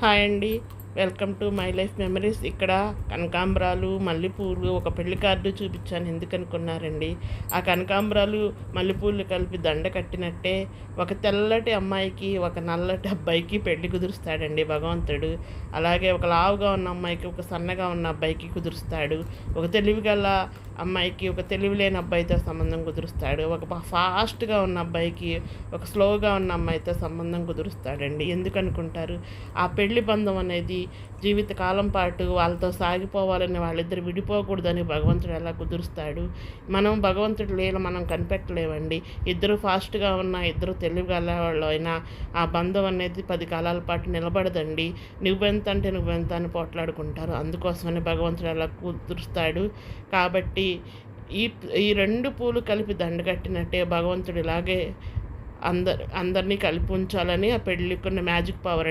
Hi అండి. Welcome to my life memories. ఇక్కడ కనకాంబరాలు మల్లెపూలు ఒక పెళ్ళి కార్డు చూపించాను. ఎందుకనుకున్నారండి ఆ కనకాంబరాలు మల్లెపూలు కలిపి దండ కట్టినట్టే ఒక తెల్లటి అమ్మాయికి ఒక నల్లటి అబ్బాయికి పెళ్ళి కుదురుస్తాడండి భగవంతుడు. అలాగే ఒక లావుగా ఉన్న అమ్మాయికి ఒక సన్నగా ఉన్న అబ్బాయికి కుదురుస్తాడు. ఒక తెలివిగల అమ్మాయికి ఒక తెలివిలేని అబ్బాయితో సంబంధం కుదురుస్తాడు. ఒక ఫాస్ట్గా ఉన్న అబ్బాయికి ఒక స్లోగా ఉన్న అమ్మాయితో సంబంధం కుదురుస్తాడండి. ఎందుకనుకుంటారు? ఆ పెళ్ళి బంధం అనేది జీవితకాలం పాటు వాళ్ళతో సాగిపోవాలని వాళ్ళిద్దరు విడిపోకూడదని భగవంతుడు ఎలా కుదురుస్తాడు. మనం భగవంతుడు లేని మనం కనిపెట్టలేమండి. ఇద్దరు ఫాస్ట్గా ఉన్న ఇద్దరు తెలివిగల వాళ్ళు అయినా ఆ బంధం అనేది పది కాలాల పాటు నిలబడదండి. నువ్వెంత అంటే నువ్వెంత అని పోట్లాడుకుంటారు. అందుకోసమని భగవంతుడు ఎలా కుదురుస్తాడు. కాబట్టి ఈ ఈ రెండు పూలు కలిపి దండ కట్టినట్టే భగవంతుడు ఇలాగే అందరు అందరినీ కలిపి ఉంచాలని ఆ పెళ్ళికున్న మ్యాజిక్ పవర్